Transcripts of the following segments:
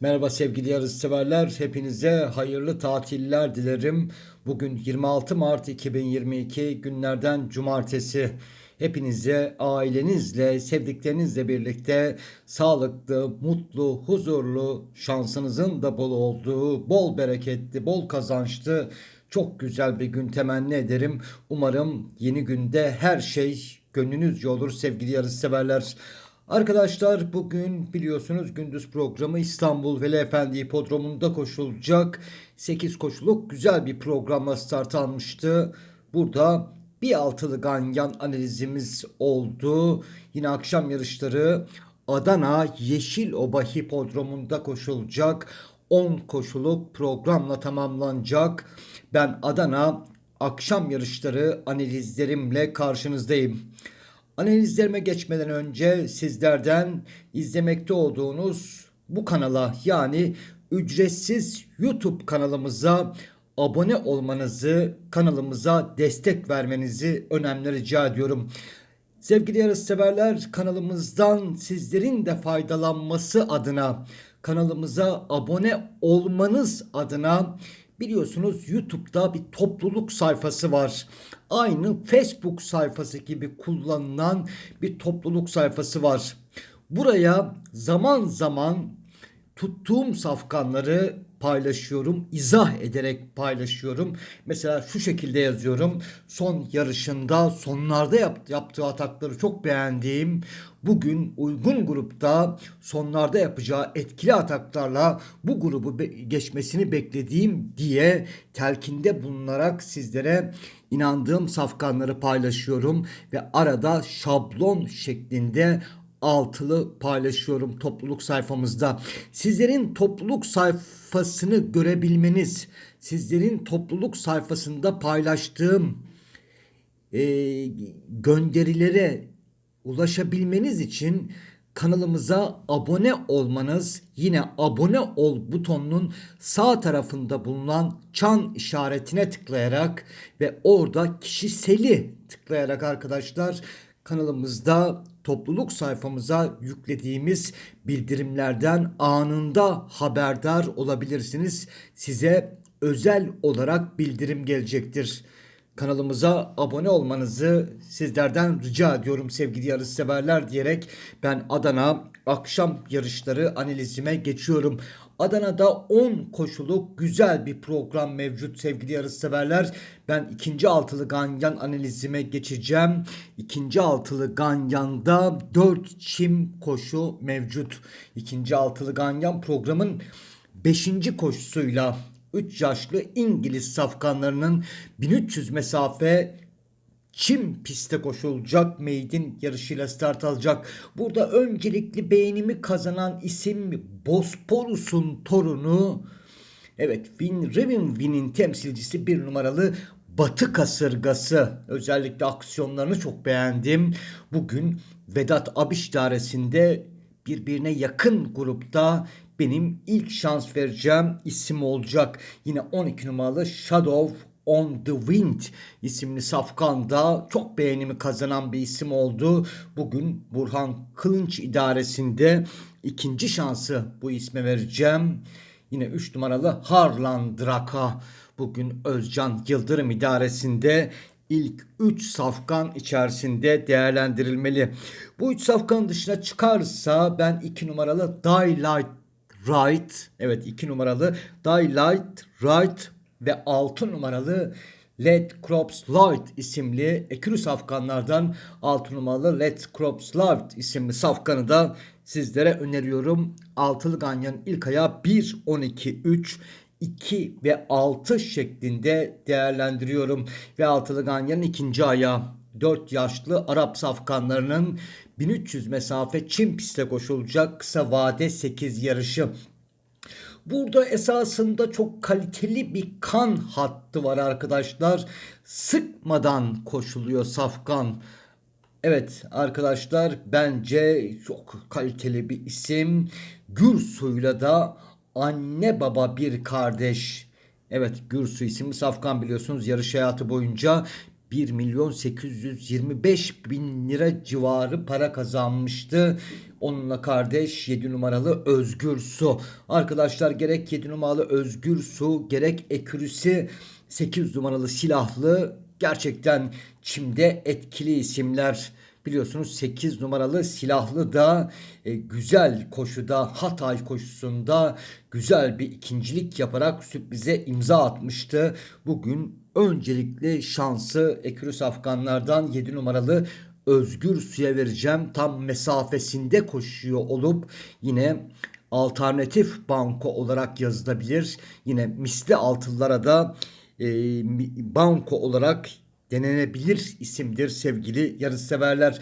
Merhaba sevgili yarışseverler. Hepinize hayırlı tatiller dilerim. Bugün 26 Mart 2022 günlerden cumartesi. Hepinize ailenizle, sevdiklerinizle birlikte sağlıklı, mutlu, huzurlu, şansınızın da bol olduğu, bol bereketli, bol kazançlı, çok güzel bir gün temenni ederim. Umarım yeni günde her şey gönlünüzce olur sevgili yarışseverler. Arkadaşlar bugün biliyorsunuz gündüz programı İstanbul Veli Efendi Hipodromu'nda koşulacak. 8 koşuluk güzel bir programla start almıştı. Burada bir altılı ganyan analizimiz oldu. Yine akşam yarışları Adana Yeşiloba Hipodromu'nda koşulacak. 10 koşuluk programla tamamlanacak. Ben Adana akşam yarışları analizlerimle karşınızdayım. Analizlerime geçmeden önce sizlerden izlemekte olduğunuz bu kanala yani ücretsiz YouTube kanalımıza abone olmanızı, kanalımıza destek vermenizi önemli rica ediyorum. Sevgili yarışseverler kanalımızdan sizlerin de faydalanması adına kanalımıza abone olmanız adına biliyorsunuz YouTube'da bir topluluk sayfası var. Aynı Facebook sayfası gibi kullanılan bir topluluk sayfası var. Buraya zaman zaman tuttuğum safkanları paylaşıyorum. izah ederek paylaşıyorum. Mesela şu şekilde yazıyorum. Son yarışında sonlarda yap, yaptığı atakları çok beğendiğim bugün uygun grupta sonlarda yapacağı etkili ataklarla bu grubu be- geçmesini beklediğim diye telkinde bulunarak sizlere inandığım safkanları paylaşıyorum ve arada şablon şeklinde altılı paylaşıyorum topluluk sayfamızda. Sizlerin topluluk sayfasını görebilmeniz, sizlerin topluluk sayfasında paylaştığım e, gönderilere ulaşabilmeniz için kanalımıza abone olmanız yine abone ol butonunun sağ tarafında bulunan çan işaretine tıklayarak ve orada kişiseli tıklayarak arkadaşlar kanalımızda topluluk sayfamıza yüklediğimiz bildirimlerden anında haberdar olabilirsiniz. Size özel olarak bildirim gelecektir. Kanalımıza abone olmanızı sizlerden rica ediyorum sevgili yarışseverler diyerek ben Adana akşam yarışları analizime geçiyorum. Adana'da 10 koşuluk güzel bir program mevcut sevgili yarışseverler. Ben ikinci altılı ganyan analizime geçeceğim. İkinci altılı ganyanda 4 çim koşu mevcut. İkinci altılı ganyan programın 5. koşusuyla 3 yaşlı İngiliz safkanlarının 1300 mesafe Çim pistte koşulacak Maid'in yarışıyla start alacak. Burada öncelikli beğenimi kazanan isim Bosporus'un torunu. Evet Win Revin Win'in temsilcisi bir numaralı Batı kasırgası. Özellikle aksiyonlarını çok beğendim. Bugün Vedat Abiş dairesinde birbirine yakın grupta benim ilk şans vereceğim isim olacak. Yine 12 numaralı Shadow on the Wind isimli safkanda çok beğenimi kazanan bir isim oldu. Bugün Burhan Kılınç idaresinde ikinci şansı bu isme vereceğim. Yine 3 numaralı Harlan Draka bugün Özcan Yıldırım idaresinde ilk 3 safkan içerisinde değerlendirilmeli. Bu 3 safkan dışına çıkarsa ben 2 numaralı Daylight Right evet 2 numaralı Daylight Right ve 6 numaralı Led Crops Light isimli ekürü safkanlardan 6 numaralı Led Crops Light isimli safkanı da sizlere öneriyorum. Altılı ganyanın ilk ayağı 1, 12, 3, 2 ve 6 şeklinde değerlendiriyorum. Ve altılı ganyanın ikinci ayağı 4 yaşlı Arap safkanlarının 1300 mesafe Çin pistte koşulacak kısa vade 8 yarışı. Burada esasında çok kaliteli bir kan hattı var arkadaşlar. Sıkmadan koşuluyor safkan. Evet arkadaşlar bence çok kaliteli bir isim. Gürsuyla da anne baba bir kardeş. Evet Gürsu isimli safkan biliyorsunuz yarış hayatı boyunca 1 milyon 825 bin lira civarı para kazanmıştı. Onunla kardeş 7 numaralı Özgür Su. Arkadaşlar gerek 7 numaralı Özgür Su gerek Ekürüsü 8 numaralı silahlı gerçekten çimde etkili isimler. Biliyorsunuz 8 numaralı silahlı da e, güzel koşuda Hatay koşusunda güzel bir ikincilik yaparak sürprize imza atmıştı. Bugün öncelikle şansı Ekürüs Afganlardan 7 numaralı Özgür Su'ya vereceğim. Tam mesafesinde koşuyor olup yine alternatif banko olarak yazılabilir. Yine misli altıllara da e, banko olarak denenebilir isimdir sevgili yarışseverler.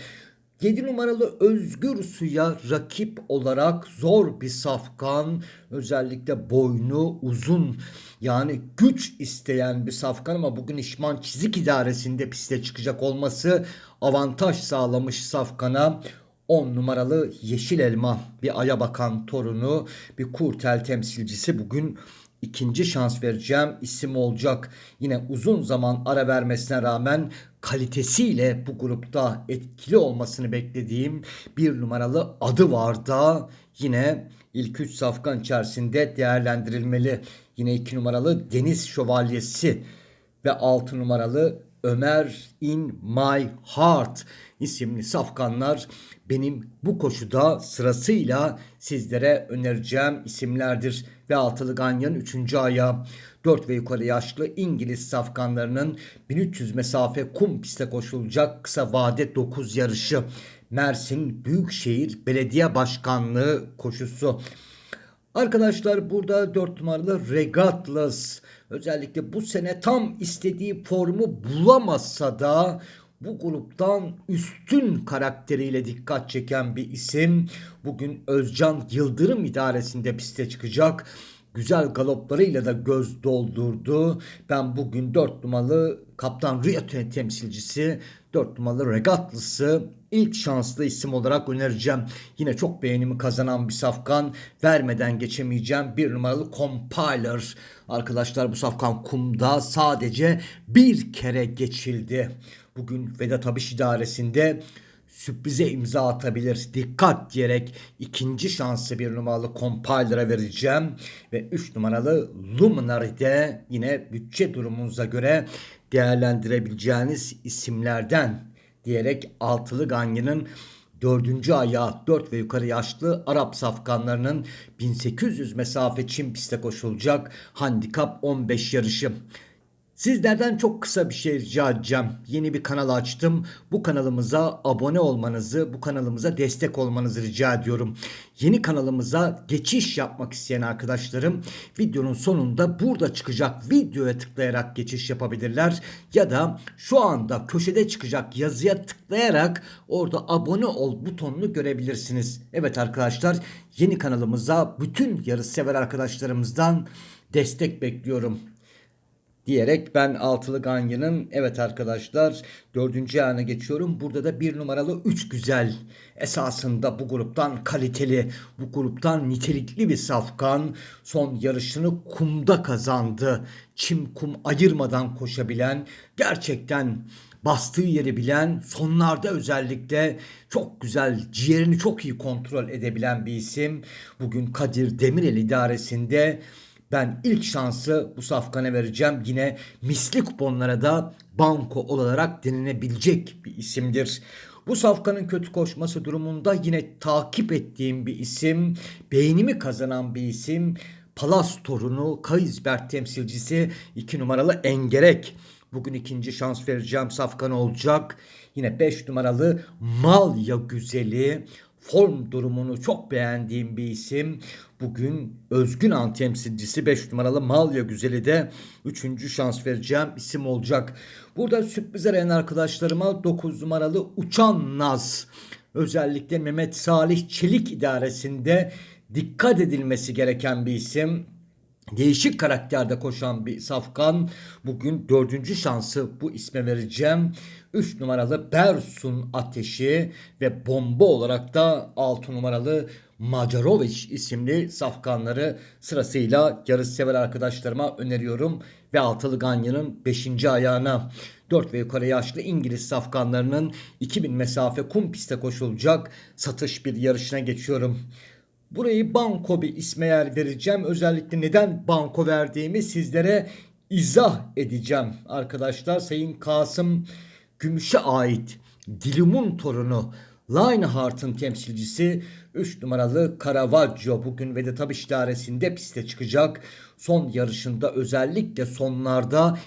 7 numaralı Özgür Su'ya rakip olarak zor bir safkan. Özellikle boynu uzun yani güç isteyen bir safkan ama bugün İşman Çizik İdaresi'nde piste çıkacak olması avantaj sağlamış safkana. 10 numaralı Yeşil Elma bir aya bakan torunu bir kurtel temsilcisi bugün ikinci şans vereceğim isim olacak. Yine uzun zaman ara vermesine rağmen kalitesiyle bu grupta etkili olmasını beklediğim bir numaralı adı var da yine ilk üç safkan içerisinde değerlendirilmeli. Yine iki numaralı Deniz Şövalyesi ve altı numaralı Ömer in my heart isimli safkanlar benim bu koşuda sırasıyla sizlere önereceğim isimlerdir. Ve altılı ganyan 3. ayağı 4 ve yukarı yaşlı İngiliz safkanlarının 1300 mesafe kum piste koşulacak kısa vade 9 yarışı. Mersin Büyükşehir Belediye Başkanlığı koşusu. Arkadaşlar burada 4 numaralı Regatlas özellikle bu sene tam istediği formu bulamazsa da bu gruptan üstün karakteriyle dikkat çeken bir isim. Bugün Özcan Yıldırım idaresinde piste çıkacak. Güzel galoplarıyla da göz doldurdu. Ben bugün 4 numaralı Kaptan Rio temsilcisi 4 numaralı Regatlısı ilk şanslı isim olarak önereceğim. Yine çok beğenimi kazanan bir safkan. Vermeden geçemeyeceğim. Bir numaralı Compiler. Arkadaşlar bu safkan kumda sadece bir kere geçildi. Bugün Vedat Abiş idaresinde sürprize imza atabilir. Dikkat diyerek ikinci şansı bir numaralı Compiler'a vereceğim. Ve üç numaralı Luminary'de yine bütçe durumunuza göre değerlendirebileceğiniz isimlerden diyerek altılı Ganyan'ın dördüncü ayağı 4 ve yukarı yaşlı Arap safkanlarının 1800 mesafe Çin piste koşulacak handikap 15 yarışı. Sizlerden çok kısa bir şey rica edeceğim. Yeni bir kanal açtım. Bu kanalımıza abone olmanızı, bu kanalımıza destek olmanızı rica ediyorum. Yeni kanalımıza geçiş yapmak isteyen arkadaşlarım videonun sonunda burada çıkacak videoya tıklayarak geçiş yapabilirler. Ya da şu anda köşede çıkacak yazıya tıklayarak orada abone ol butonunu görebilirsiniz. Evet arkadaşlar yeni kanalımıza bütün yarış sever arkadaşlarımızdan destek bekliyorum diyerek ben altılı Ganya'nın evet arkadaşlar dördüncü ayağına geçiyorum. Burada da bir numaralı üç güzel esasında bu gruptan kaliteli bu gruptan nitelikli bir safkan son yarışını kumda kazandı. Çim kum ayırmadan koşabilen gerçekten bastığı yeri bilen sonlarda özellikle çok güzel ciğerini çok iyi kontrol edebilen bir isim. Bugün Kadir Demirel idaresinde ben ilk şansı bu safkana vereceğim. Yine misli kuponlara da banko olarak denilebilecek bir isimdir. Bu safkanın kötü koşması durumunda yine takip ettiğim bir isim, beğenimi kazanan bir isim. Palas torunu Kayızbert temsilcisi 2 numaralı Engerek. Bugün ikinci şans vereceğim safkan olacak. Yine 5 numaralı Malya Güzeli form durumunu çok beğendiğim bir isim. Bugün Özgün An temsilcisi 5 numaralı Malya Güzeli de 3. şans vereceğim isim olacak. Burada sürpriz arayan arkadaşlarıma 9 numaralı Uçan Naz. Özellikle Mehmet Salih Çelik idaresinde dikkat edilmesi gereken bir isim değişik karakterde koşan bir safkan. Bugün dördüncü şansı bu isme vereceğim. 3 numaralı Bersun Ateşi ve bomba olarak da 6 numaralı Macarovic isimli safkanları sırasıyla yarışsever arkadaşlarıma öneriyorum. Ve altılı Ganyan'ın 5. ayağına 4 ve yukarı yaşlı İngiliz safkanlarının 2000 mesafe kum piste koşulacak satış bir yarışına geçiyorum. Burayı banko bir isme yer vereceğim. Özellikle neden banko verdiğimi sizlere izah edeceğim arkadaşlar. Sayın Kasım Gümüş'e ait Dilumun torunu Linehart'ın temsilcisi 3 numaralı Caravaggio bugün Vedat Abiş dairesinde piste çıkacak. Son yarışında özellikle sonlarda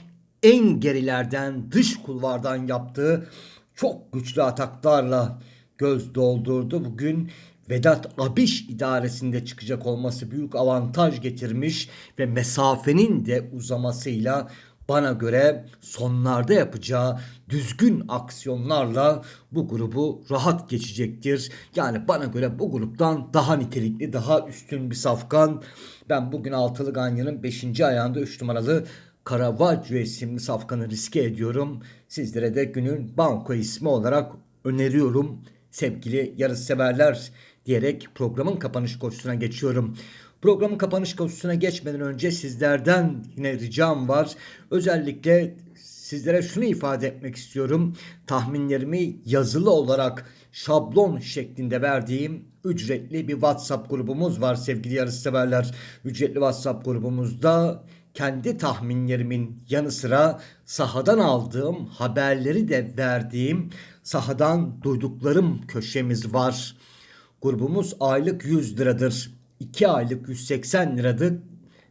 en gerilerden dış kulvardan yaptığı çok güçlü ataklarla göz doldurdu. Bugün Vedat Abiş idaresinde çıkacak olması büyük avantaj getirmiş ve mesafenin de uzamasıyla bana göre sonlarda yapacağı düzgün aksiyonlarla bu grubu rahat geçecektir. Yani bana göre bu gruptan daha nitelikli, daha üstün bir safkan. Ben bugün altılı Ganyan'ın 5. ayağında 3 numaralı Caravaggio isimli safkanı riske ediyorum. Sizlere de günün banko ismi olarak öneriyorum. Sevgili yarış severler diyerek programın kapanış koşusuna geçiyorum. Programın kapanış koşusuna geçmeden önce sizlerden yine ricam var. Özellikle sizlere şunu ifade etmek istiyorum. Tahminlerimi yazılı olarak şablon şeklinde verdiğim ücretli bir WhatsApp grubumuz var sevgili yarışseverler. Ücretli WhatsApp grubumuzda kendi tahminlerimin yanı sıra sahadan aldığım haberleri de verdiğim sahadan duyduklarım köşemiz var. Grubumuz aylık 100 liradır. 2 aylık 180 liradır.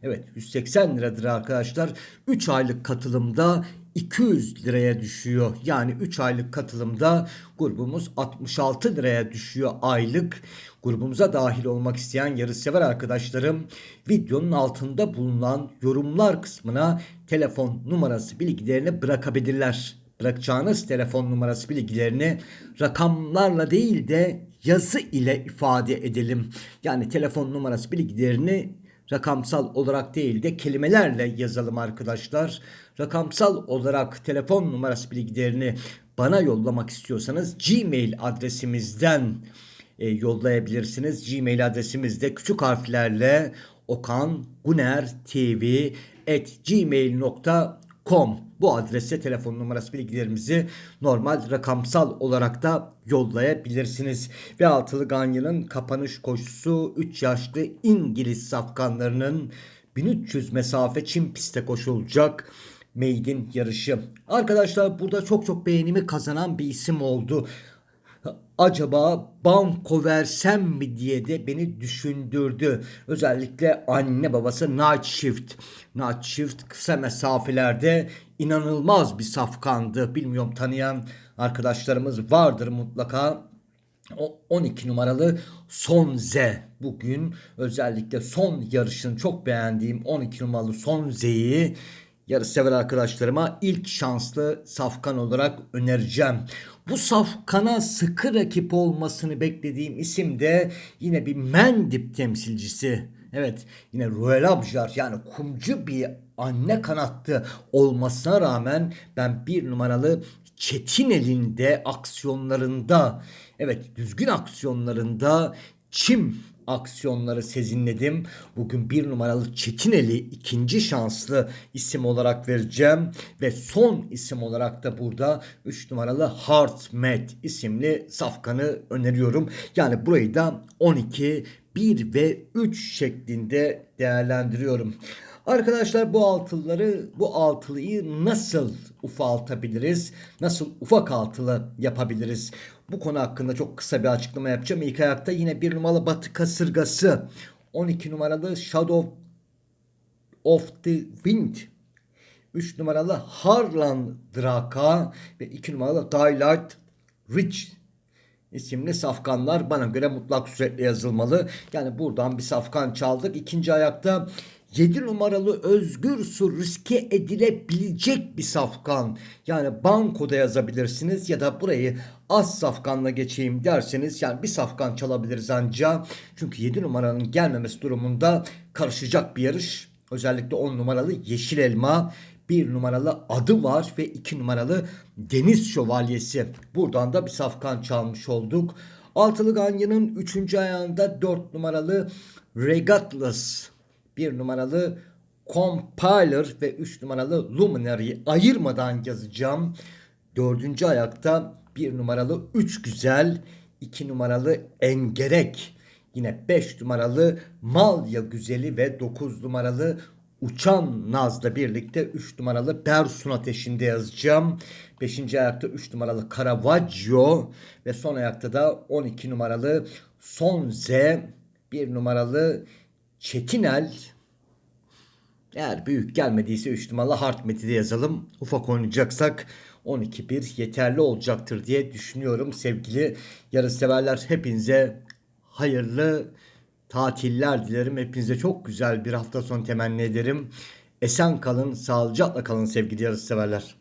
Evet 180 liradır arkadaşlar. 3 aylık katılımda 200 liraya düşüyor. Yani 3 aylık katılımda grubumuz 66 liraya düşüyor aylık. Grubumuza dahil olmak isteyen yarışsever arkadaşlarım videonun altında bulunan yorumlar kısmına telefon numarası bilgilerini bırakabilirler. Bırakacağınız telefon numarası bilgilerini rakamlarla değil de yazı ile ifade edelim. Yani telefon numarası bilgilerini rakamsal olarak değil de kelimelerle yazalım arkadaşlar. Rakamsal olarak telefon numarası bilgilerini bana yollamak istiyorsanız Gmail adresimizden e, yollayabilirsiniz. Gmail adresimizde küçük harflerle okan guner tv at gmail.com bu adrese telefon numarası bilgilerimizi normal rakamsal olarak da yollayabilirsiniz. Ve altılı Ganyan'ın kapanış koşusu 3 yaşlı İngiliz safkanlarının 1300 mesafe çim piste koşulacak maiden yarışı. Arkadaşlar burada çok çok beğenimi kazanan bir isim oldu acaba banko versem mi diye de beni düşündürdü. Özellikle anne babası Night Shift. Night Shift kısa mesafelerde inanılmaz bir safkandı. Bilmiyorum tanıyan arkadaşlarımız vardır mutlaka. O 12 numaralı Son Z bugün özellikle son yarışın çok beğendiğim 12 numaralı Son Z'yi yarış sever arkadaşlarıma ilk şanslı safkan olarak önereceğim. Bu safkana sıkı rakip olmasını beklediğim isim de yine bir Mendip temsilcisi. Evet yine Royal Abjar yani kumcu bir anne kanattı olmasına rağmen ben bir numaralı Çetin elinde aksiyonlarında evet düzgün aksiyonlarında çim aksiyonları sezinledim. Bugün bir numaralı Çetineli ikinci şanslı isim olarak vereceğim. Ve son isim olarak da burada 3 numaralı Heartmet isimli safkanı öneriyorum. Yani burayı da 12, 1 ve 3 şeklinde değerlendiriyorum. Arkadaşlar bu altılıları bu altılıyı nasıl ufaltabiliriz? Nasıl ufak altılı yapabiliriz? Bu konu hakkında çok kısa bir açıklama yapacağım. İlk ayakta yine bir numaralı Batı Kasırgası. 12 numaralı Shadow of the Wind. 3 numaralı Harlan Draka ve 2 numaralı Daylight Ridge isimli safkanlar bana göre mutlak suretle yazılmalı. Yani buradan bir safkan çaldık. İkinci ayakta 7 numaralı Özgür Su riske edilebilecek bir safkan. Yani bankoda yazabilirsiniz ya da burayı az safkanla geçeyim derseniz yani bir safkan çalabiliriz ancak. Çünkü 7 numaranın gelmemesi durumunda karışacak bir yarış. Özellikle 10 numaralı Yeşil Elma bir numaralı adı var ve iki numaralı Deniz Şövalyesi. Buradan da bir safkan çalmış olduk. Altılı Ganyan'ın 3. ayağında 4 numaralı Regardless, 1 numaralı Compiler ve 3 numaralı Luminary'i ayırmadan yazacağım. Dördüncü ayakta 1 numaralı 3 güzel, 2 numaralı Engerek, yine 5 numaralı Malya Güzeli ve 9 numaralı Uçan Naz'la birlikte 3 numaralı Bersun Ateşi'nde yazacağım. 5. ayakta 3 numaralı Caravaggio ve son ayakta da 12 numaralı Sonze, 1 numaralı Çetinel, eğer büyük gelmediyse 3 numaralı Hartmet'i de yazalım. Ufak oynayacaksak 12-1 yeterli olacaktır diye düşünüyorum. Sevgili yarışseverler hepinize hayırlı tatiller dilerim. Hepinize çok güzel bir hafta sonu temenni ederim. Esen kalın, sağlıcakla kalın sevgili yarışseverler.